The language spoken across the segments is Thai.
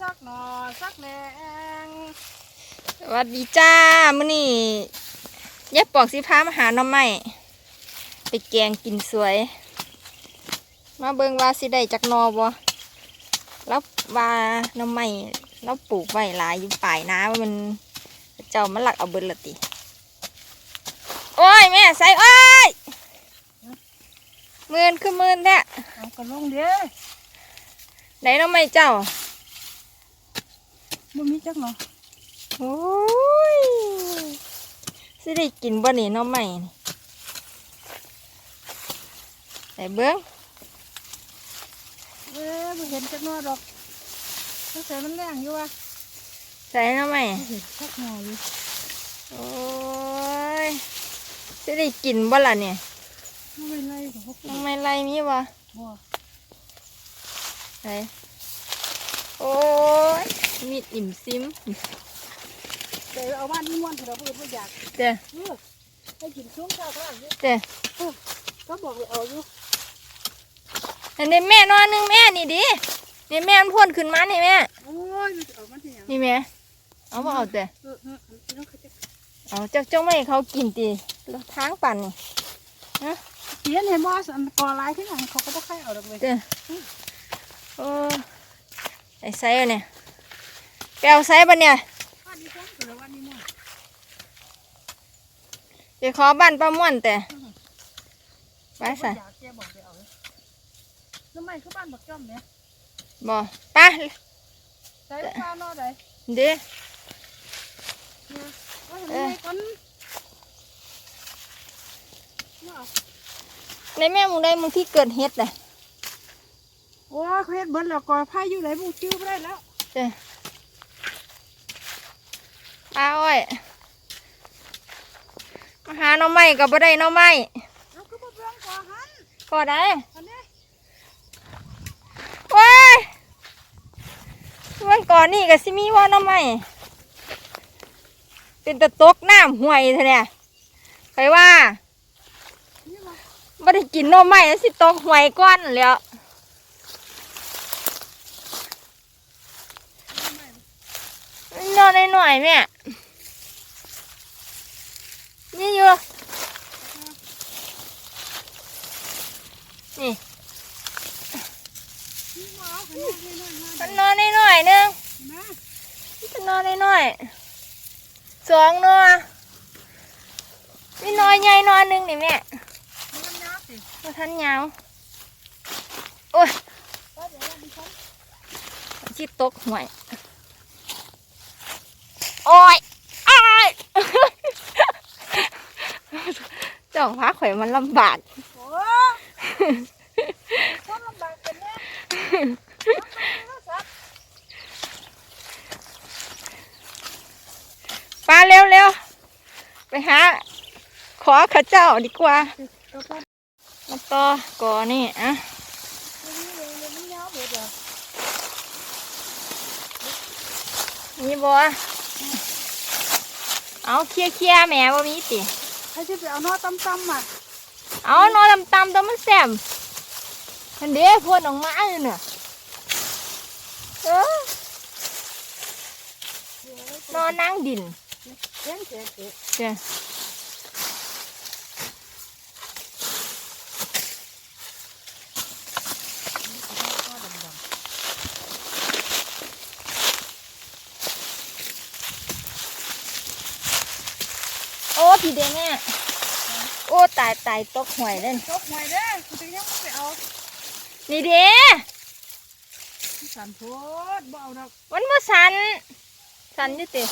สักหนอสักแหนงสวัสดีจ้ามื้อนี้ยายปอกสิพามาหาหน้ำไม้ไปแกงกินสวย มาเบิ่งว่าสิได้จักหนอบ่แล้วว่าหน้ำไม้เราปลูกไว้หลายอยู่ปลายนาว่ามันเจ้ามันหลักเอาเบิดละติ โอ้ยแม่ใส่โอ้ยมื่นคือมื่นแท้เอากระลงเด้อไหนหน้ำไม้เจ้า บ่มีจักหนอโอ้ยสิได้กินบ่นี่หน้ำไม้นี่แต่เบิ้งเอ้ยบ่เห็นจักหนอดอกตั้งแต่มันแรงอยู่ว่ะใส่หน้ำไม้บ่เห็นสักหนออยู่โอ้ยสิได้กินบ่ล่ะเนี่ยไม่เป็นไรของพวกหน้ำไม้ไรมีบ่บ่ใส่โอ้ย มีดอิ่มซิมแต่เอาบ้านนี่ม่วนเถอะเราบ่อยากเด้อเออให้กินช่วงเช้าก็ได้เด้อก็บอกเลยเอาอยู่อันนี้แม่นอนหนึงแม่นี่ดินี่แม่มันพ่นขึ้นมานี่แม่โอ้ยมันจะเอามันที่หยังนี่แม่เอาบ่เอาแต่เออเอออันนี้เขาจะเอาจักจ้าไม่ให้เขากินตีทางปั่นนี่เขียนเห็นบ่อันกอลายที่หยังเขาก็บ่ใครเอาดอกเลยเด้อโอ้ไอ้ไซอะเนี่ย แปลวไซปะเนี่ยบ้านนี้ฟ้องเถอะบ้านนี้ม่วนไปขอบ้านป้าม่วนแต่ไปใส่อยากแกบอกไปเอาเลยทำไมคือบ้านบักจ้อมเนี่ยบ่ไป้าใส่ปลาเนาะได้เด้อเนี่ยว่าเห็นไหมคนเนาะในแม่มึงได้มึงที่เกิดเฮ็ดเลยโอ้ยเขาเฮ็ดเบิดแล้วก็พายอยู่ไหนบุกจิ้วบ่ได้แล้วเด้อ ป้าอ้อยมาหาหน่อไม้กับบ่ได้หน่อไม้เอาคือบ่เบิ่งก่อหันก็ได้อันนี้ว้ายมันก่อนนี่ก็สิมีว่าหน่อไม้เป็นตะตกน้ำห่วยเท่าเนี่ยไปว่านี่ว่าบ่ได้กินหน่อไม้แล้วสิตกห่วยก้อนแหล้วนอนหน่อยๆแม่นี่อยู่นี่ นอนาดนี้หน่อยๆนึงนะมันนอนหน่อยๆสองนอมีน้อยใหญ่นอนนึงนี่แม่มากสิมาทันยาวโอ้ยว่าเดี๋ยวาดิฉันจิตตกห่วยโอ้ยอ้ายเจ้าพาข่อยมันลำบาก โอ้คนลำบากเป็นแน่โทรศัพท์ ปลาเร็วเร็วๆ ไปหาขอข้าเจ้าดีกว่าเอาไปมาต่อก่อนี่อะเอานี่เลยเลยมันยาวเบิดอะนี่บัวเอาเคลียร์เคลียร์ๆแหม่บ่มีติให้สิไปเอานอตำๆอะเอานอนตำๆตัวมันแซมทันเด้พ่นออกมาเลยเนี่ยเออนอนนั่งดินเจ๊งเจ๊งเจ๊งเจ้าโอ้พี่เดแม่โอ้ตายตายตกหวยเล่นจกหวยเด้อคุณจะยังไม่ไปเอา นี่เด้สันโพดบ่เอาดอกมันมาสัน สันอยู่ติ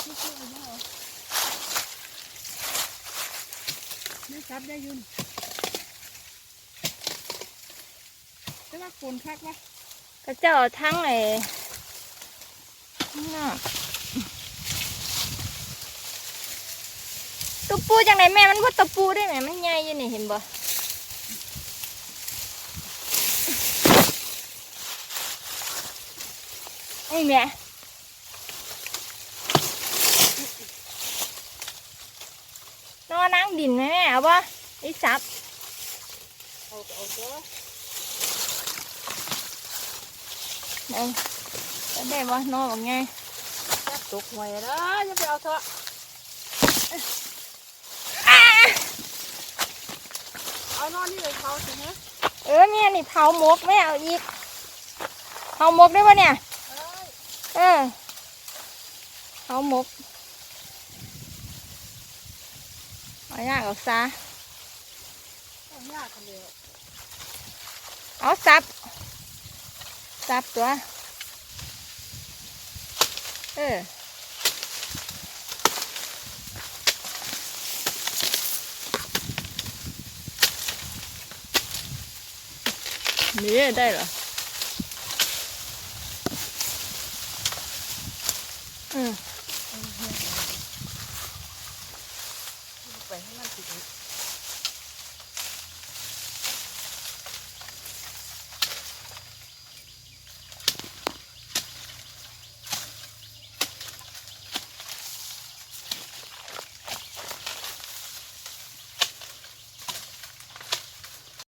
ไม่ซื้อเอาบ่เอาไม่ซับได้อยุ่นจะว่าคนคักวะก็เจ้าทั้งไอ้น่ะตัวปูจังไหนแม่มันว่าตัวปูได้ไหมมันใหญ่อยู่นี่เห็นบ่ไอ้แม่ นอนนั่งดินไหมแม่เอาบ่ไอ้สับเอาก็เอาตัวเอาเอาได้บ่นอบอกไงจับตกหวยเด้ออย่าไปเอาเถอะเอานอนนี่เลยเขาสิฮะเออเนี่ยนี่เผาหมกไม่เอาอีกเผาหมกได้ปะเนี่ย เอ้ยเออเผาหมก เอายากเอาซะเอายากกันเลยเอาซับซับตัวเออนี่ได้เหรออืม